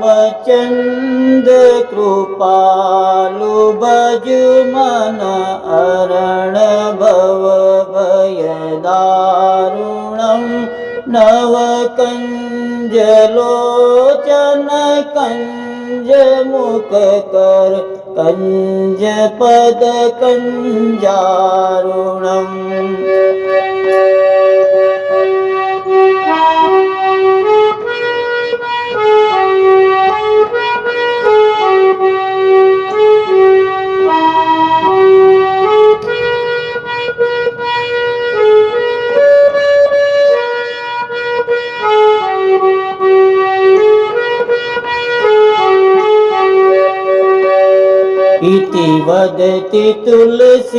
मचन्द कृपलु बजुमन अरणभवयदारुणम् भयदारुणं लोचन कञ्जमुखकर कञ्जपद तितुलसीदास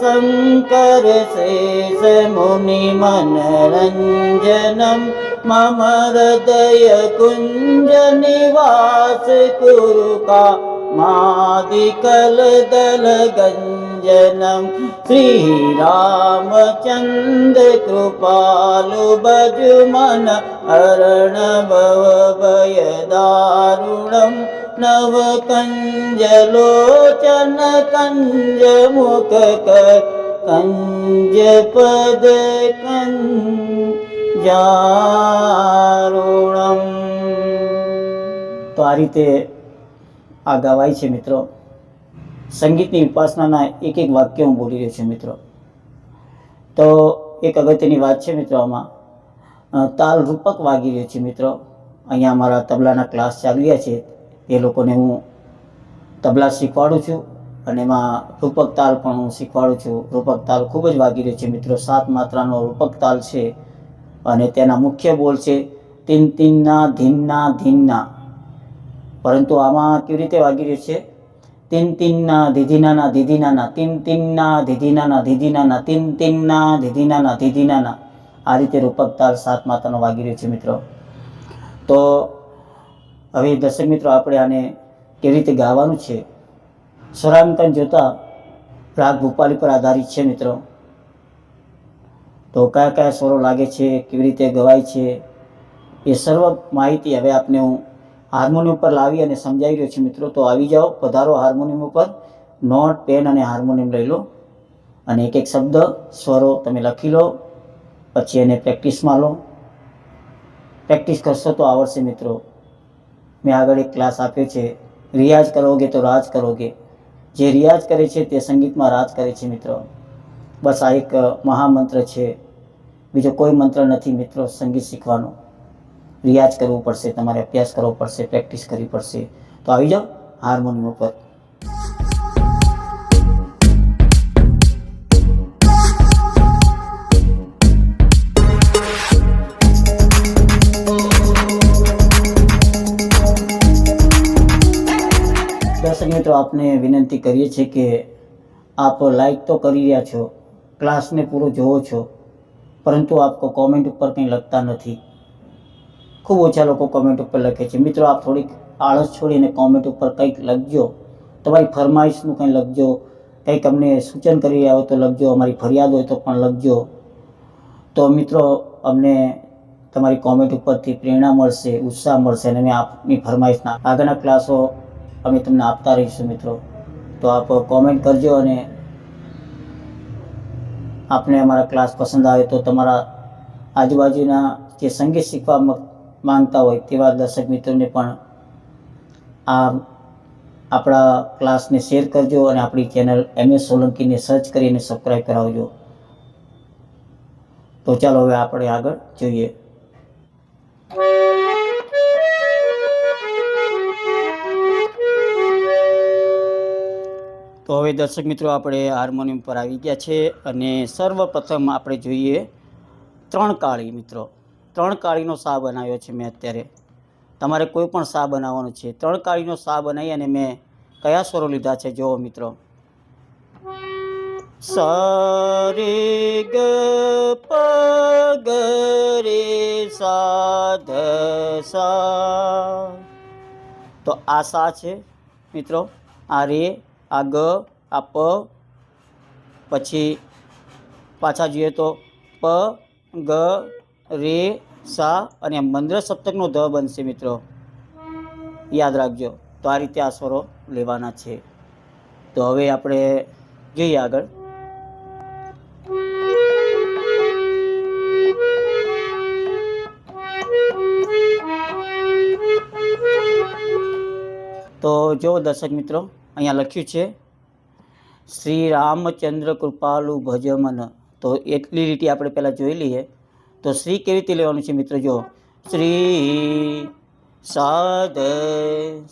शङ्कर शेषमुनि मनरञ्जनं मम हृदय कुञ्जनिवास कृपा मादिकलदल गञ्जनम् श्रीरामचन्द कृपाल भजमन अरणभवभयदारुणम् નવ કંજ લોચન કંજ મુખ કંજ પદ કંજારુણમ તો આ રીતે આ ગવાય છે મિત્રો સંગીતની ઉપાસનાના એક એક વાક્ય હું બોલી રહ્યો છું મિત્રો તો એક અગત્યની વાત છે મિત્રો આમાં તાલ રૂપક વાગી રહ્યો છે મિત્રો અહીંયા અમારા તબલાના ક્લાસ ચાલી રહ્યા છે એ લોકોને હું તબલા શીખવાડું છું અને એમાં રૂપક તાલ પણ હું શીખવાડું છું. રૂપક તાલ ખૂબ જ વાગી રહ્યો છે મિત્રો. સાત માત્રાનો રૂપક તાલ છે અને તેના મુખ્ય બોલ છે તિન તીનના ધીનના ધીનના. પરંતુ આમાં કેવી રીતે વાગી રહ્યું છે? તિન તીનના ધીધીનાના ધીધીનાના, તિન તીનના ધીધીનાના ધીધીનાના, તિન તિનના ધીધીનાના ધીધીનાના. આ રીતે રૂપક તાલ સાત માત્રાનો વાગી રહ્યો છે મિત્રો. તો હવે દર્શક મિત્રો, આપણે આને કેવી રીતે ગાવાનું છે? સ્વરાંકન જોતા રાગ ભૂપાલી પર આધારિત છે મિત્રો. તો કયા કયા સ્વરો લાગે છે, કેવી રીતે ગવાય છે, એ સર્વ માહિતી હવે આપને હું હાર્મોનિયમ પર લાવી અને સમજાવી રહ્યો છું મિત્રો. તો આવી જાઓ, પધારો હાર્મોનિયમ ઉપર. નોટ, પેન અને હાર્મોનિયમ લઈ લો. અને એક એક શબ્દ, સ્વરો તમે લખી લો. પછી એને પ્રેક્ટિસમાં લો. પ્રેક્ટિસ કરશો તો આવડશે મિત્રો. મેં આગળ એક ક્લાસ આપ્યો છે, રિયાઝ કરોગે તો રાજ કરોગે. જે રિયાઝ કરે છે તે સંગીતમાં રાજ કરે છે, મિત્રો. બસ આ એક મહામંત્ર છે. બીજો કોઈ મંત્ર નથી, મિત્રો, સંગીત શીખવાનો. રિયાઝ કરવું પડશે, તમારે અભ્યાસ કરવો પડશે, પ્રેક્ટિસ કરવી પડશે. તો આવી જાઓ, હાર્મોનિયમ ઉપર. મિત્રો આપને વિનંતી કરીએ છીએ કે આપ લાઈક તો કરી રહ્યા છો ક્લાસને પૂરો જોવો છો, પરંતુ આપકો કોમેન્ટ ઉપર કંઈ લખતા નથી. ખૂબ ઓછા લોકો કોમેન્ટ ઉપર લખે છે. મિત્રો, આપ થોડીક આળસ છોડીને કોમેન્ટ ઉપર કંઈક લખજો. તમારી ફરમાઈશનું કંઈ લખજો. કંઈક અમને સૂચન કરી રહ્યા હોય તો લખજો. અમારી ફરિયાદ હોય તો પણ લખજો. તો મિત્રો, અમને તમારી કોમેન્ટ ઉપરથી પ્રેરણા મળશે, ઉત્સાહ મળશે અને અમે આપની ફરમાઈશના આગળના ક્લાસો અમે તમને આપતા રહીશું મિત્રો. તો આપ કોમેન્ટ કરજો અને આપને અમારા ક્લાસ પસંદ આવે તો તમારા આજુબાજુના જે સંગીત શીખવા માંગતા હોય તેવા દર્શક મિત્રોને પણ આ આપણા ક્લાસને શેર કરજો અને આપણી ચેનલ એમ એસ સોલંકીને સર્ચ કરીને સબસ્ક્રાઈબ કરાવજો. તો ચાલો હવે આપણે આગળ જોઈએ. તો હવે દર્શક મિત્રો, આપણે હાર્મોનિયમ પર આવી ગયા છે અને સર્વપ્રથમ આપણે જોઈએ ત્રણ કાળી મિત્રો. ત્રણ કાળીનો સા બનાવ્યો છે મેં અત્યારે? તમારે કોઈ પણ સા બનાવવાનો છે? ત્રણ કાળીનો સા બનાવી અને મેં કયા સ્વરો લીધા છે? જુઓ મિત્રો. સ રે ગ, પ, ગ, રે, સા સા. તો આ સા છે મિત્રો? આ રે આ ગ આ પ પછી પાછા જોઈએ તો પ, ગ, રે, સા અને મંદ્ર સપ્તકનો ધ બનશે મિત્રો. યાદ રાખજો, તો આ રીતે આ સ્વરો લેવાના છે. તો હવે આપણે જોઈએ આગળ. તો જો દર્શક મિત્રો અહીંયા લખ્યું છે, શ્રી રામચંદ્ર કૃપાલુ ભજમન તો એટલી રીતે આપણે પહેલાં જોઈ લઈએ. તો શ્રી કેવી રીતે લેવાનું છે મિત્રો? જો, શ્રી સાધ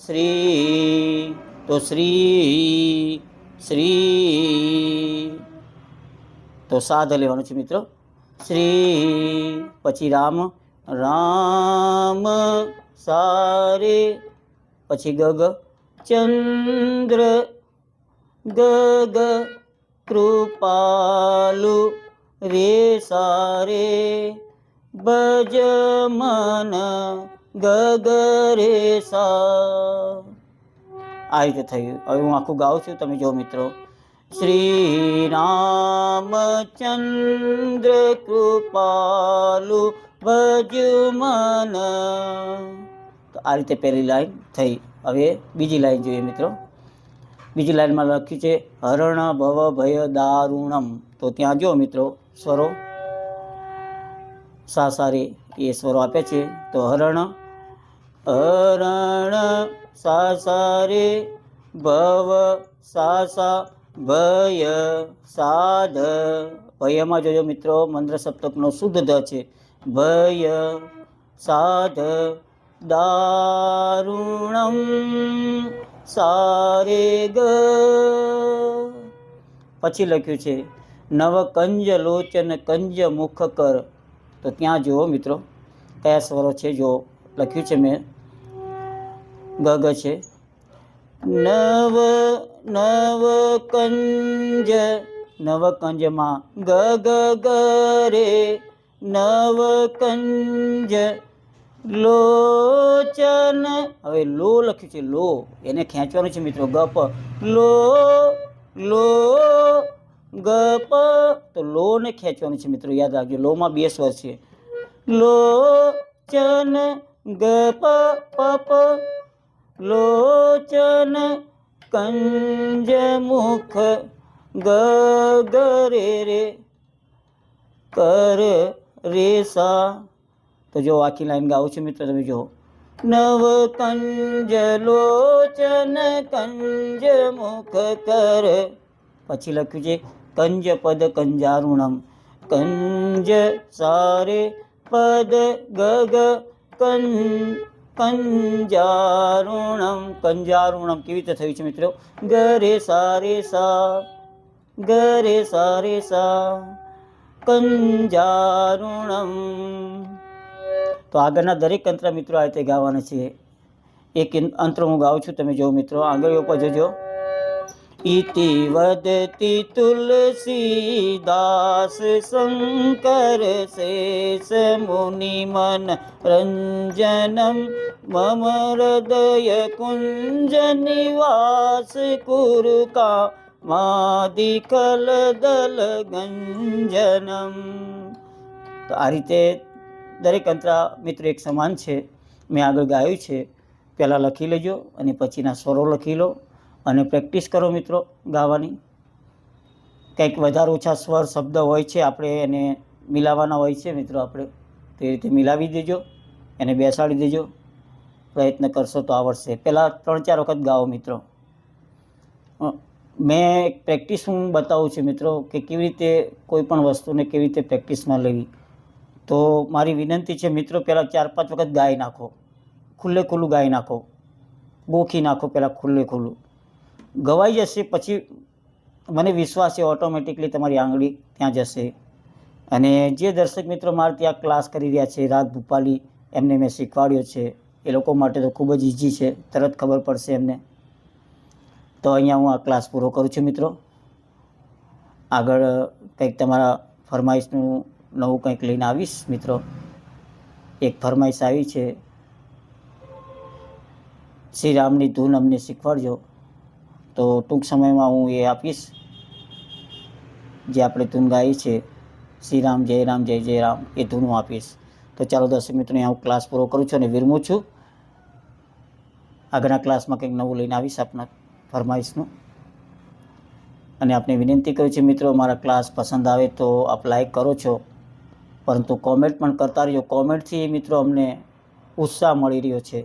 શ્રી તો શ્રી શ્રી તો સાધ લેવાનું છે મિત્રો. શ્રી પછી રામ રામ સારે, પછી ગગ ચંદ્ર ગગ કૃપાલુ રે સારે ભજ મન ગગ રે સા આ રીતે થયું હવે હું આખું ગાઉં છું. તમે જો મિત્રો. શ્રી રામચંદ્ર કૃપાલુ ભજ મન. તો આ રીતે પહેલી લાઈન થઈ. હવે બીજી લાઈન જોઈએ મિત્રો. બીજી લાઈનમાં લખ્યું છે, હરણ ભવ ભય દારૂણમ. તો ત્યાં જો મિત્રો સ્વરો, સા સારી એ સ્વરો આપે છે. તો હરણ હરણ, સા સારે ભવ, સા સા, ભય, સાધ. ભયમાં જોજો મિત્રો મંત્ર સપ્તકનો શુદ્ધ ધ છે. ભય, સાધ. દારુણમ સારે ગ પછી લખ્યું છે નવ કંજ લોચન કંજ મુખ કર. તો ત્યાં જુઓ મિત્રો, કયા સ્વરો છે જો લખ્યું છે મેં ગગ છે. નવ નવ કંજ નવ કંજમાં ગ ગ ગ રે નવ કંજ લોચન. હવે લો લખ્યું છે, લો. એને ખેંચવાનું છે મિત્રો, ગપ. લો લો, ગપ. તો લો ને ખેંચવાનું છે મિત્રો, યાદ રાખજો. લોમાં બે સ્વર છે. લો ચન ગપ, પપ. લોચન કંજ મુખ ગ ગ રે કર રે સા તો જો આખી લાઈન ગાઉં છું મિત્રો તમે જો. નવ કંજ લોચન, કંજ મુખ કર. પછી લખ્યું છે, કંજ પદ કંજારુણમ. કંજ સારે પદ ગગ કં કંજારુણમ. કંજારુણમ કેવી રીતે થયું છે મિત્રો? ગરે સારે સા, ગરે સારે સા, કંજારુણમ. તો આગળના દરેક અંતર મિત્રો આ રીતે ગાવાના છે. એક અંતર હું ગાઉં છું, તમે જો મિત્રો. આંગળીઓ પર જોજો. ઇતિ વદતિ તુલસીદાસ શંકર, શેષ મુનિ મન રંજનમ મમ હૃદય કુંજ નિવાસ, કુરુકા માદિકલ દલ ગંજનમ. તો આ રીતે દરેક અંતરા મિત્ર એક સમાન છે. મેં આગળ ગાયું છે. પહેલાં લખી લેજો અને પછીના સ્વરો લખી લો અને પ્રેક્ટિસ કરો મિત્રો ગાવાની. કંઈક વધારે ઓછા સ્વર, શબ્દ હોય છે આપણે એને મિલાવવાના હોય છે મિત્રો આપણે, તે રીતે મિલાવી દેજો એને બેસાડી દેજો. પ્રયત્ન કરશો તો આવડશે પહેલાં ત્રણ ચાર વખત ગાઓ મિત્રો. મેં પ્રેક્ટિસ હું બતાવું છું મિત્રો કે કેવી રીતે કોઈ પણ વસ્તુને કેવી રીતે પ્રેક્ટિસમાં લેવી. તો મારી વિનંતી છે, મિત્રો, પહેલાં ચાર પાંચ વખત ગાય નાખો. ખુલ્લે ખુલ્લું ગાય નાખો. ગોખી નાખો પહેલાં ખુલ્લે ખુલ્લું. ગવાઈ જશે, પછી મને વિશ્વાસ છે ઓટોમેટિકલી તમારી આંગળી ત્યાં જશે. અને જે દર્શક મિત્રો મારે ત્યાં ક્લાસ કરી રહ્યા છે, રાગ ભૂપાલી, એમને મેં શીખવાડ્યો છે. એ લોકો માટે તો ખૂબ જ ઇઝી છે, તરત ખબર પડશે એમને. તો અહીંયા હું આ ક્લાસ પૂરો કરું છું, મિત્રો. આગળ કંઈક તમારા ફરમાઈશનું નવું કંઈક લઈને આવીશ, મિત્રો. એક ફરમાઈશ આવી છે. શ્રી રામની ધૂન અમને શીખવાડજો. તો ટૂંક સમયમાં હું એ આપીશ. જે આપણે ધૂન ગાઈ છે, શ્રી રામ, જય રામ, જય જય રામ, એ ધૂન હું આપીશ. તો ચાલો દર્શક મિત્રોને હું ક્લાસ પૂરો કરું છું અને વિરમું છું. આગળના ક્લાસમાં કંઈક નવું લઈને આવીશ આપના ફરમાઈશનું. અને આપને વિનંતી કરું છું, મિત્રો, મારા ક્લાસ પસંદ આવે તો આપ લાઈક કરો છો. પરંતુ કોમેન્ટ પણ કરતા રહ્યો કોમેન્ટથી મિત્રો અમને ઉત્સાહ મળી રહ્યો છે.